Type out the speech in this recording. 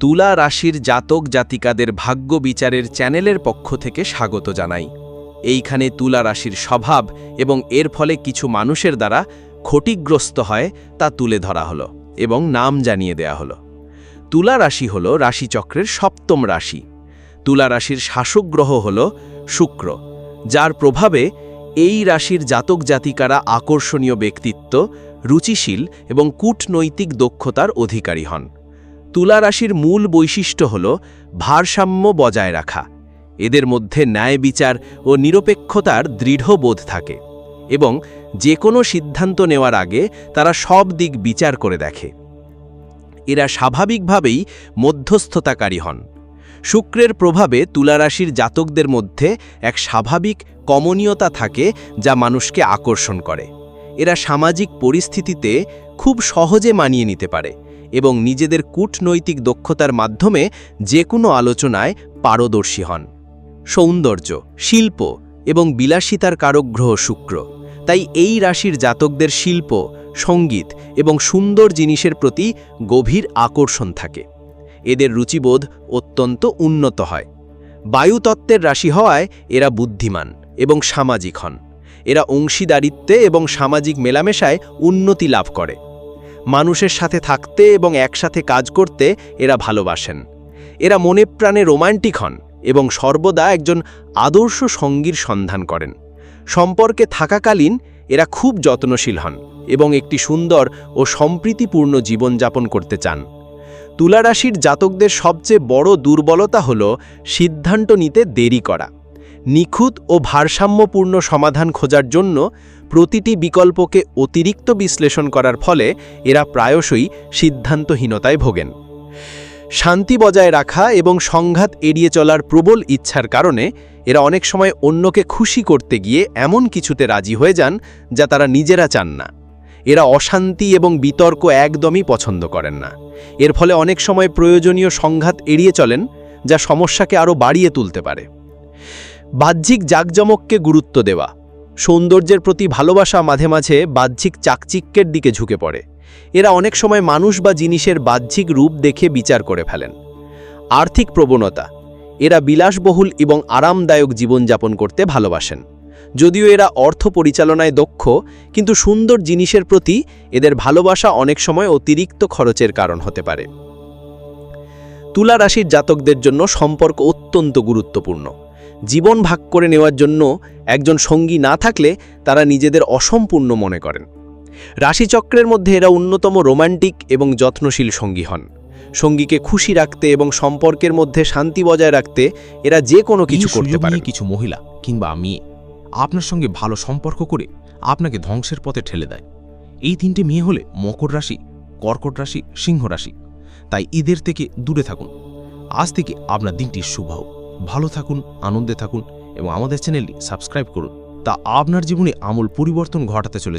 তুলা রাশির জাতক জাতিকাদের ভাগ্য বিচারের চ্যানেলের পক্ষ থেকে স্বাগত জানাই। এইখানে তুলা রাশির স্বভাব এবং এর ফলে কিছু মানুষের দ্বারা ক্ষতিগ্রস্ত হয় তা তুলে ধরা হলো এবং নাম জানিয়ে দেয়া হলো। তুলা রাশি হল রাশিচক্রের সপ্তম রাশি। তুলা রাশির শাসক গ্রহ হল শুক্র, যার প্রভাবে এই রাশির জাতক জাতিকারা আকর্ষণীয় ব্যক্তিত্ব, রুচিশীল এবং কূটনৈতিক দক্ষতার অধিকারী হন। তুলা রাশির মূল বৈশিষ্ট্য হল ভারসাম্য বজায় রাখা। এদের মধ্যে ন্যায় বিচার ও নিরপেক্ষতার দৃঢ় বোধ থাকে এবং যে কোনো সিদ্ধান্ত নেওয়ার আগে তারা সব দিক বিচার করে দেখে। এরা স্বাভাবিকভাবেই মধ্যস্থতাকারী হন। শুক্রের প্রভাবে তুলারাশির জাতকদের মধ্যে এক স্বাভাবিক কমনীয়তা থাকে যা মানুষকে আকর্ষণ করে। এরা সামাজিক পরিস্থিতিতে খুব সহজে মানিয়ে নিতে পারে। এবং নিজেদের কূটনৈতিক দক্ষতার মাধ্যমে যে কোনো আলোচনায় পারদর্শী হন। সৌন্দর্য, শিল্প এবং বিলাসিতার কারক গ্রহ শুক্র। তাই এই রাশির জাতকদের শিল্প, সংগীত এবং সুন্দর জিনিসের প্রতি গভীর আকর্ষণ থাকে। এদের রুচিবোধ অত্যন্ত উন্নত হয়। বায়ুতত্ত্বের রাশি হওয়ায় এরা বুদ্ধিমান এবং সামাজিক হন। এরা অংশীদারিত্বে এবং সামাজিক মেলামেশায় উন্নতি লাভ করে। মানুষের সাথে থাকতে এবং একসাথে কাজ করতে এরা ভালোবাসেন। এরা মনে প্রাণে রোমান্টিক হন এবং সর্বদা একজন আদর্শ সঙ্গীর সন্ধান করেন। সম্পর্কে থাকাকালীন এরা খুব যত্নশীল হন এবং একটি সুন্দর ও সম্প্রীতিপূর্ণ জীবনযাপন করতে চান। তুলারাশির জাতকদের সবচেয়ে বড় দুর্বলতা হল সিদ্ধান্ত নিতে দেরি করা। নিখুঁত ও ভারসাম্যপূর্ণ সমাধান খোঁজার জন্য প্রতিটি বিকল্পকে অতিরিক্ত বিশ্লেষণ করার ফলে এরা প্রায়শই সিদ্ধান্তহীনতায় ভোগেন। শান্তি বজায় রাখা এবং সংঘাত এড়িয়ে চলার প্রবল ইচ্ছার কারণে এরা অনেক সময় অন্যকে খুশি করতে গিয়ে এমন কিছুতে রাজি হয়ে যান যা তারা নিজেরা চান না। এরা অশান্তি এবং বিতর্ক একদমই পছন্দ করেন না। এর ফলে অনেক সময় প্রয়োজনীয় সংঘাত এড়িয়ে চলেন যা সমস্যাকে আরও বাড়িয়ে তুলতে পারে। বাহ্যিক জাকজমককে গুরুত্ব দেওয়া। সৌন্দর্যের প্রতি ভালোবাসা মাঝে মাঝে বাহ্যিক চাকচিক্যের দিকে ঝুঁকে পড়ে। এরা অনেক সময় মানুষ বা জিনিসের বাহ্যিক রূপ দেখে বিচার করে ফেলেন। আর্থিক প্রবণতা। এরা বিলাসবহুল এবং আরামদায়ক জীবনযাপন করতে ভালোবাসেন। যদিও এরা অর্থ পরিচালনায় দক্ষ, কিন্তু সুন্দর জিনিসের প্রতি এদের ভালোবাসা অনেক সময় অতিরিক্ত খরচের কারণ হতে পারে। তুলা রাশির জাতকদের জন্য সম্পর্ক অত্যন্ত গুরুত্বপূর্ণ। জীবন ভাগ করে নেওয়ার জন্য একজন সঙ্গী না থাকলে তারা নিজেদের অসম্পূর্ণ মনে করেন। রাশিচক্রের মধ্যে এরা অন্যতম রোমান্টিক এবং যত্নশীল সঙ্গী হন। সঙ্গীকে খুশি রাখতে এবং সম্পর্কের মধ্যে শান্তি বজায় রাখতে এরা যে কোনো কিছু করতে পারে কিছু মহিলা কিংবা মেয়ে আপনার সঙ্গে ভালো সম্পর্ক করে আপনাকে ধ্বংসের পথে ঠেলে দেয়। এই তিনটে মেয়ে হলে মকর রাশি কর্কট রাশি সিংহ রাশি। তাই এদের থেকে দূরে থাকুন। আজ থেকে আপনার দিনটি শুভ হোক। ভালো থাকুন, আনন্দে থাকুন এবং আমাদের চ্যানেলটি সাবস্ক্রাইব করুন। তা আপনার জীবনে আমূল পরিবর্তন ঘটাতে চলেছে।